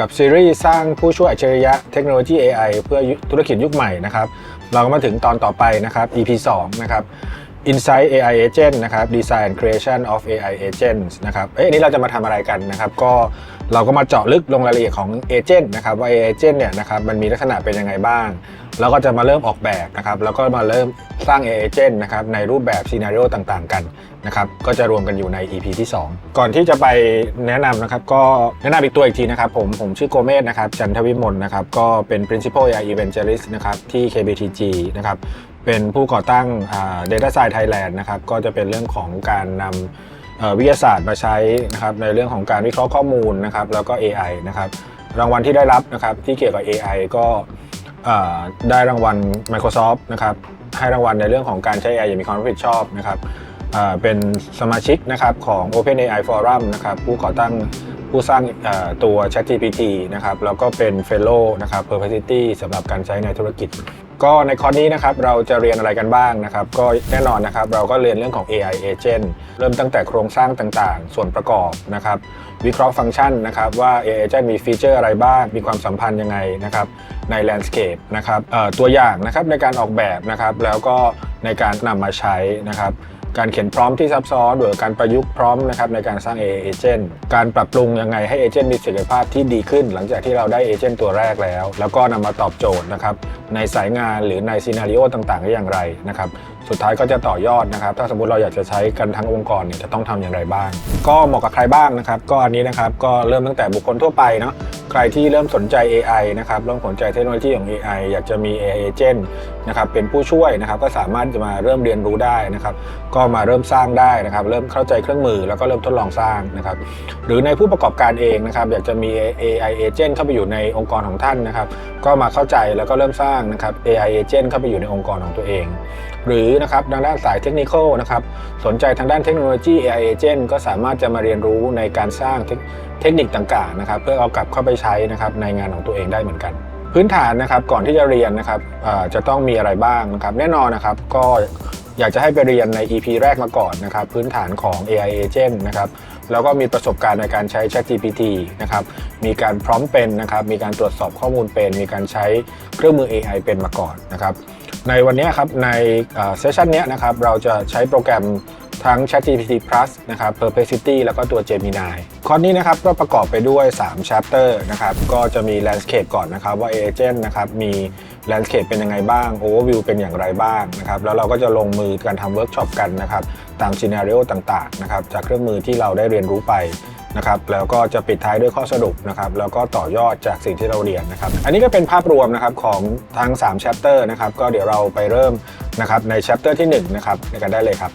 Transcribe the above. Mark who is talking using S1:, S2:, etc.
S1: กับซีรีส์สร้างผู้ช่วยอัจฉริยะเทคโนโลยี AI เพื่อธุรกิจยุคใหม่นะครับ เราก็มาถึงตอนต่อไปนะครับ EP 2 นะครับ Insight AI Agent นะครับ Design Creation of AI Agents นะครับ เอ้ยนนี้เราจะมาทำอะไรกันนะครับ ก็เราก็มาเจาะลึกลงรายละเอียดของ Agent นะครับ ว่า AI Agent เนี่ยนะครับมันมีลักษณะเป็นยังไงบ้าง แล้วก็จะมาเริ่มออกแบบนะครับ แล้วก็มาเริ่มสร้าง AI Agent นะครับในรูปแบบซีนารีโอต่างๆ กัน นะครับก็จะรวมกันอยู่ใน EP ที่ 2 ก่อนที่จะไปแนะนำนะครับก็แนะนำอีกตัวอีกทีนะครับผมผมชื่อโกเมศนะครับจันทวิมลนะครับก็เป็น Principal AI Evangelist นะครับที่ KBTG นะครับเป็นผู้ก่อตั้ง Data Science Thailand นะครับก็จะเป็นเรื่องของการนำวิทยาศาสตร์มาใช้นะครับในเรื่องของการวิเคราะห์ข้อมูลนะครับแล้วก็ AI นะครับรางวัลที่ได้รับนะครับที่เกี่ยวกับ AI ก็ได้รางวัล Microsoft นะครับให้รางวัลในเรื่องของการใช้ AI อย่างมีความรับผิดชอบนะครับ เป็นสมาชิกนะครับของ OpenAI Forum นะครับผู้ก่อตั้งผู้สร้างตัว ChatGPT นะครับแล้วก็เป็น Fellow นะครับ Perplexity สำหรับการใช้ในธุรกิจ ก็ในคอร์สนี้นะครับเราจะเรียนอะไรกันบ้างนะครับ ก็แน่นอนนะครับเราก็เรียนเรื่องของ AI Agent เริ่มตั้งแต่โครงสร้างต่างๆ ส่วนประกอบนะครับ วิเคราะห์ฟังก์ชันนะครับว่า AI Agent มีฟีเจอร์อะไรบ้าง มีความสัมพันธ์ยังไงนะครับใน Landscape นะครับตัวอย่างนะครับในการออกแบบนะครับแล้วก็ในการนำมาใช้นะครับ การเขียนพร้อมที่ซับซ้อนหรือการประยุกต์พร้อมนะครับในการสร้าง AI Agent การปรับปรุงยังไงให้ Agent มีศักยภาพที่ดีขึ้น หลังจากที่เราได้ Agent ตัวแรกแล้ว แล้วก็นำมาตอบโจทย์นะครับในสายงานหรือในซีนารีโอต่างๆได้อย่างไรนะครับสุดท้ายก็จะต่อยอดนะครับ ถ้าสมมติเราอยากจะใช้กันทั้งองค์กรเนี่ยจะต้องทำอย่างไรบ้าง ก็เหมาะกับใครบ้างนะครับ ก็อันนี้นะครับก็เริ่มตั้งแต่บุคคลทั่วไปเนาะใครที่เริ่มสนใจ AI นะครับเริ่มสนใจเทคโนโลยีของ AI อยากจะมี AI Agent นะครับเป็นผู้ช่วยนะครับก็สามารถจะมาเริ่มเรียนรู้ได้นะครับ ก็มาเริ่มสร้างได้นะครับ เริ่มเข้าใจเครื่องมือแล้วก็เริ่มทดลองสร้างนะครับ หรือในผู้ประกอบการเองนะครับอยากจะมี AI agent เข้าไปอยู่ในองค์กรของท่านนะครับ ก็มาเข้าใจแล้วก็เริ่มสร้างนะครับ AI agent เข้าไปอยู่ในองค์กรของตัวเอง หรือนะครับทางด้านสายเทคนิคนะครับสนใจทางด้านเทคโนโลยี AI agent ก็สามารถจะมาเรียนรู้ในการสร้างเทคเทคนิคต่างๆนะครับ เพื่อเอากลับเข้าไปใช้นะครับในงานของตัวเองได้เหมือนกัน พื้นฐานนะครับก่อนที่จะเรียนนะครับจะต้องมีอะไรบ้างนะครับ แน่นอนนะครับก็อยากจะให้ไปเรียนใน EP แรกมาก่อนนะครับ พื้นฐานของ AI agent นะครับแล้วก็มีประสบการณ์ในการใช้ ChatGPT นะครับมีการพร้อมเป็นนะครับ มีการตรวจสอบข้อมูลเป็น มีการใช้เครื่องมือ AI เป็นมาก่อนนะครับ ในวันนี้ครับในเซสชันนี้นะครับเราจะใช้โปรแกรม ทั้ง ChatGPT Plus นะครับ Perplexity แล้วก็ตัว Gemini คอร์สนี้นะครับก็ประกอบไปด้วย 3 chapter นะครับ ก็จะมี landscape ก่อนนะครับว่า agent นะครับมี landscape เป็นยังไงบ้าง overview เป็นอย่างไรบ้างนะครับ แล้วเราก็จะลงมือการทำเวิร์กช็อปกันนะครับ ตาม scenario ต่างๆนะครับจากเครื่องมือที่เราได้เรียนรู้ไปนะครับแล้วก็จะปิดท้ายด้วยข้อสรุปนะครับแล้วก็ต่อยอดจากสิ่งที่เราเรียนนะครับ อันนี้ก็เป็นภาพรวมนะครับของทั้ง3 chapter นะครับก็เดี๋ยวเราไปเริ่มนะครับใน chapter ที่1นะครับในกันได้เลยครับ